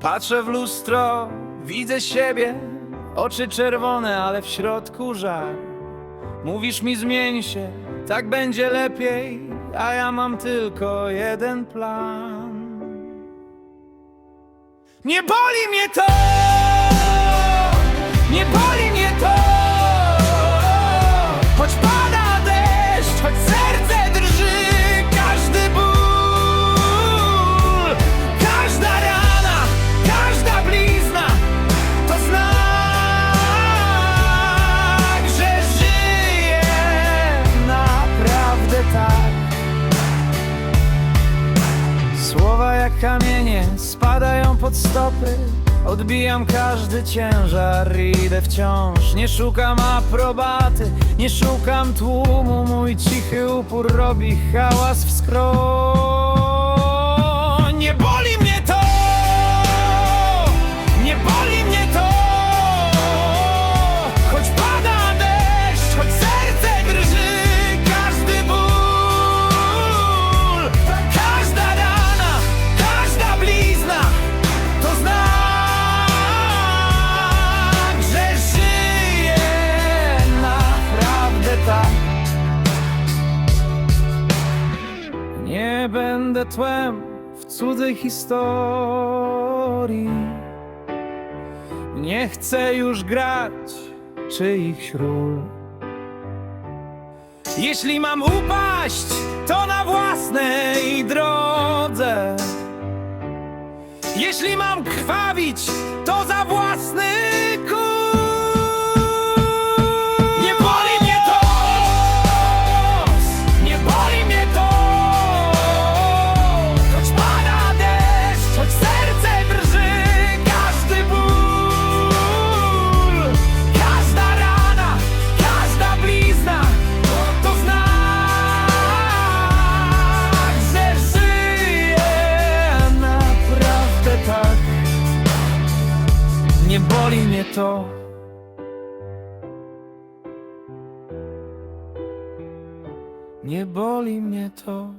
Patrzę w lustro, widzę siebie, oczy czerwone, ale w środku żal. Mówisz mi zmień się, tak będzie lepiej, a ja mam tylko jeden plan. Nie boli mnie to! Jak kamienie spadają pod stopy. Odbijam każdy ciężar, idę wciąż. Nie szukam aprobaty, nie szukam tłumu. Mój cichy upór robi hałas w skroń Nie będę tłem w cudzej historii. Nie chcę już grać czyichś ról. Jeśli mam upaść, to na własnej drodze. Jeśli mam krwawić, to za własny to. Nie boli mnie to